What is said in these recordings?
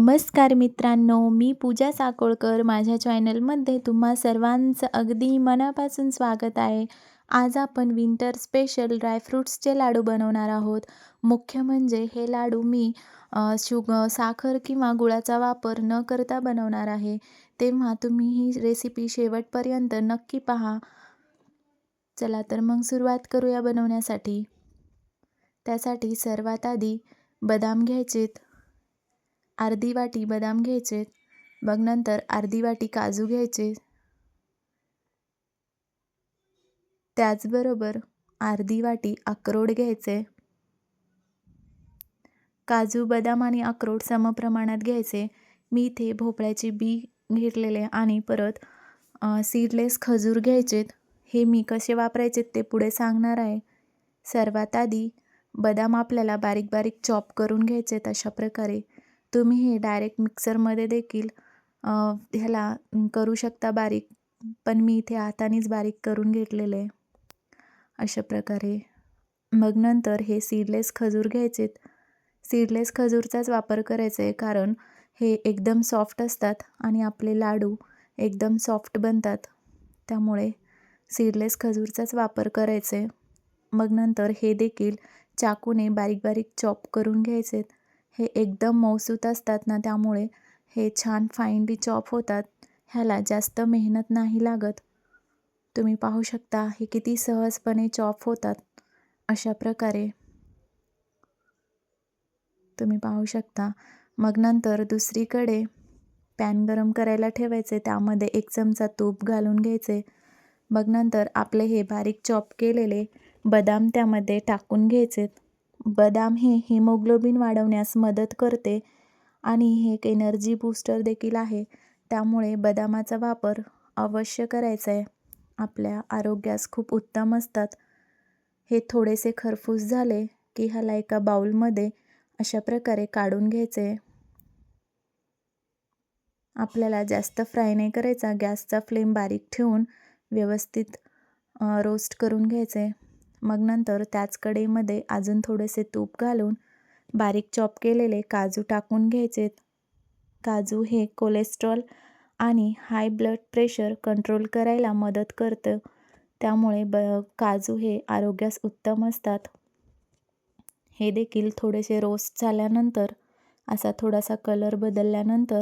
नमस्कार मित्रांनो मी पूजा साकोळकर माझ्या चॅनलमध्ये तुम्हा सर्वांचं अगदी मनापासून स्वागत आहे. आज आपण विंटर स्पेशल ड्रायफ्रूट्सचे लाडू बनवणार आहोत. मुख्य म्हणजे हे लाडू मी शुग साखर किंवा गुळाचा वापर न करता बनवणार आहे. तेव्हा तुम्ही ही रेसिपी शेवटपर्यंत नक्की पहा. चला तर मग सुरुवात करूया बनवण्यासाठी. त्यासाठी सर्वात आधी बदाम घ्यायचेत. अर्धी वाटी बदाम घ्यायचे. मग नंतर अर्धी वाटी काजू घ्यायचे. त्याचबरोबर अर्धी वाटी अक्रोड घ्यायचे. काजू बदाम आणि अक्रोड समप्रमाणात घ्यायचे. मी इथे भोपळ्याचे बी घेतलेले आणि परत सीडलेस खजूर घ्यायचेत. हे मी कसे वापरायचे ते पुढे सांगणार आहे. सर्वात आधी बदाम आपल्याला बारीक बारीक चॉप करून घ्यायचे अशा प्रकारे. तुम्ही हे डायरेक्ट मिक्सरमध्ये देखील ह्याला करू शकता बारीक. पण मी इथे हातानेच बारीक करून घेतलेलं आहे. अशा प्रकारे. मग नंतर हे सीडलेस खजूर घ्यायचेत. सीडलेस खजूरचाच वापर करायचा आहे कारण हे एकदम सॉफ्ट असतात आणि आपले लाडू एकदम सॉफ्ट बनतात. त्यामुळे सीडलेस खजूरचाच वापर करायचा आहे. मग नंतर हे देखील चाकूने बारीक बारीक चॉप करून घ्यायचेत. हे एकदम मौसूत असतात ना त्यामुळे हे छान फाईनली चॉप होतात. ह्याला जास्त मेहनत नाही लागत. तुम्ही पाहू शकता हे किती सहजपणे चॉप होतात. अशा प्रकारे. तुम्ही पाहू शकता. मग नंतर दुसरीकडे पॅन गरम करायला ठेवायचे. त्यामध्ये एक चमचा तूप घालून घ्यायचे. मग नंतर आपले हे बारीक चॉप केलेले बदाम त्यामध्ये टाकून घ्यायचेत बदाम हे हिमोग्लोबिन वाढवण्यास मदत करते आणि हे एक एनर्जी बूस्टर देखील आहे. त्यामुळे बदामाचा वापर अवश्य करायचा आहे. आपल्या आरोग्यास खूप उत्तम असतात. हे थोडेसे खरफूस झाले की ह्याला एका बाउलमध्ये अशा प्रकारे काढून घ्यायचे. आपल्याला जास्त फ्राय नाही करायचा. गॅसचा फ्लेम बारीक ठेवून व्यवस्थित रोस्ट करून घ्यायचे. मग नंतर त्याच कढईमध्ये अजून थोडेसे तूप घालून बारीक चॉप केलेले काजू टाकून घ्यायचेत. काजू हे कोलेस्ट्रॉल आणि हाय ब्लड प्रेशर कंट्रोल करायला मदत करतं. त्यामुळे ब काजू हे आरोग्यास उत्तम असतात. हे देखील थोडेसे रोस्ट झाल्यानंतर असा थोडासा कलर बदलल्यानंतर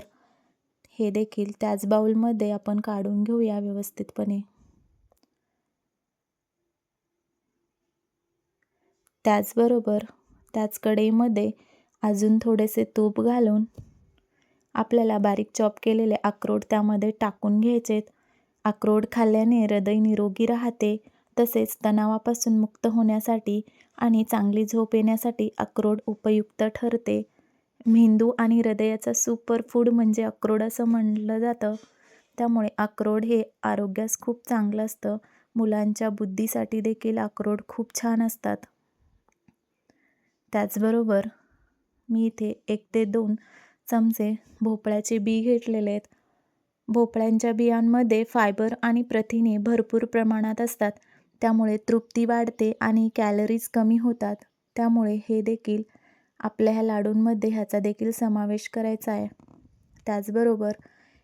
हे देखील त्याच बाउलमध्ये आपण काढून घेऊया व्यवस्थितपणे. त्याचबरोबर त्याच कढईमध्ये अजून थोडेसे तूप घालून आपल्याला बारीक चॉप केलेले अक्रोड त्यामध्ये टाकून घ्यायचेत. अक्रोड खाल्ल्याने हृदय निरोगी राहते तसेच तणावापासून मुक्त होण्यासाठी आणि चांगली झोप येण्यासाठी अक्रोड उपयुक्त ठरते. मेंदू आणि हृदयाचा सुपर फूड म्हणजे अक्रोड असं म्हटलं जातं. त्यामुळे अक्रोड हे आरोग्यास खूप चांगलं असतं. मुलांच्या बुद्धीसाठी देखील अक्रोड खूप छान असतात. त्याचबरोबर मी इथे एक ते दोन चमचे भोपळ्याचे बी घेतलेले आहेत. भोपळ्यांच्या बियांमध्ये फायबर आणि प्रथिने भरपूर प्रमाणात असतात. त्यामुळे तृप्ती वाढते आणि कॅलरीज कमी होतात. त्यामुळे हे देखील आपल्या ह्या लाडूंमध्ये ह्याचा देखील समावेश करायचा आहे. त्याचबरोबर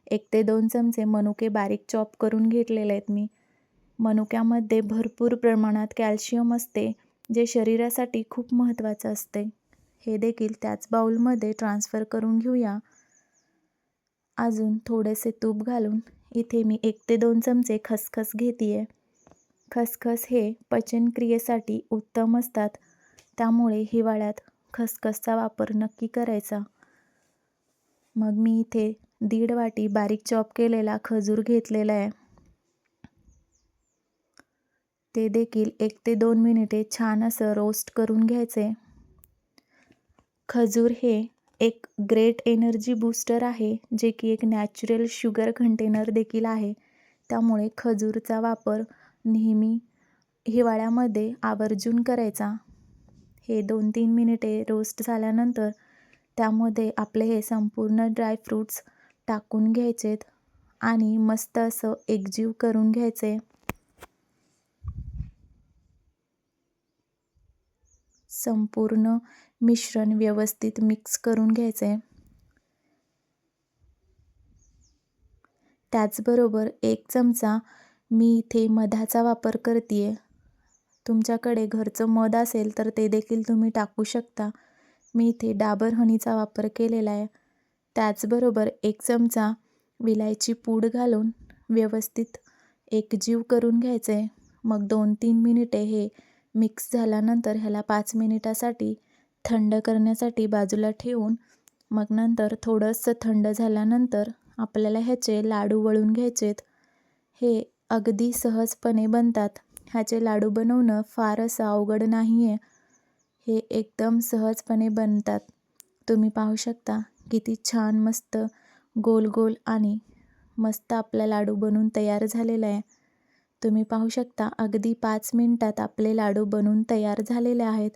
एक ते दोन चमचे मनुके बारीक चॉप करून घेतलेले आहेत मी. मनुक्यामध्ये भरपूर प्रमाणात कॅल्शियम असते. जे शरीरासाठी खूप महत्त्वाचं असते. हे देखील त्याच बाउलमध्ये ट्रान्सफर करून घेऊया. अजून थोडेसे तूप घालून इथे मी एक ते दोन चमचे खसखस घेते आहे खसखस हे पचनक्रियेसाठी उत्तम असतात. त्यामुळे हिवाळ्यात खसखसचा वापर नक्की करायचा. मग मी इथे दीड वाटी बारीक चॉप केलेला खजूर घेतलेला आहे. ते देखील एक ते दोन मिनिटे छान असं रोस्ट करून घ्यायचे. खजूर हे एक ग्रेट एनर्जी बूस्टर आहे जे की एक नॅचरल शुगर कंटेनर देखील आहे. त्यामुळे खजूरचा वापर नेहमी हिवाळ्यामध्ये आवर्जून करायचा. हे दोन तीन मिनिटे रोस्ट झाल्यानंतर त्यामध्ये आपले हे संपूर्ण ड्रायफ्रूट्स टाकून घ्यायचेत आणि मस्त असं एकजीव करून घ्यायचे. संपूर्ण मिश्रण व्यवस्थित मिक्स करून घ्यायचं आहे त्याचबरोबर एक चमचा मी इथे मधाचा वापर करते आहे तुमच्याकडे घरचं मध असेल तर ते देखील तुम्ही टाकू शकता. मी इथे डाबर हनीचा वापर केलेला आहे. त्याचबरोबर एक चमचा विलायची पूड घालून व्यवस्थित एकजीव करून घ्यायचं आहे मग दोन तीन मिनिटे हे मिक्स झाल्यानंतर ह्याला पाच मिनिटासाठी थंड करण्यासाठी बाजूला ठेवून मग नंतर थोडंसं थंड झाल्यानंतर आपल्याला ह्याचे लाडू वळून घ्यायचेत. हे अगदी सहजपणे बनतात. ह्याचे लाडू बनवणं फार असं अवघड नाही आहे हे एकदम सहजपणे बनतात. तुम्ही पाहू शकता किती छान मस्त गोल गोल आणि मस्त आपला लाडू बनून तयार झालेला आहे. तुम्ही पाहू शकता अगदी पाच मिनटात आपले लाडू बनून तयार झालेले आहेत.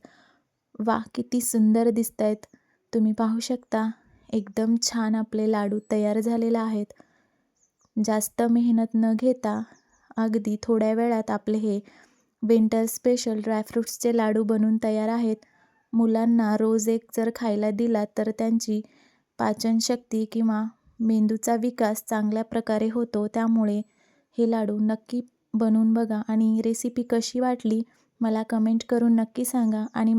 वा किती सुंदर दिसत आहेत तुम्ही पाहू शकता एकदम छान आपले लाडू तयार झालेले आहेत. जास्त मेहनत न घेता अगदी थोड्या वेळात आपले हे विंटर स्पेशल ड्रायफ्रूट्सचे लाडू बनून तयार आहेत. मुलांना रोज एक जर खायला दिला तर त्यांची पाचनशक्ती किंवा मेंदूचा विकास चांगल्या प्रकारे होतो. त्यामुळे हे लाडू नक्की बनवून बघा आणि रेसिपी कशी वाटली मला कमेंट करून नक्की सांगा आणि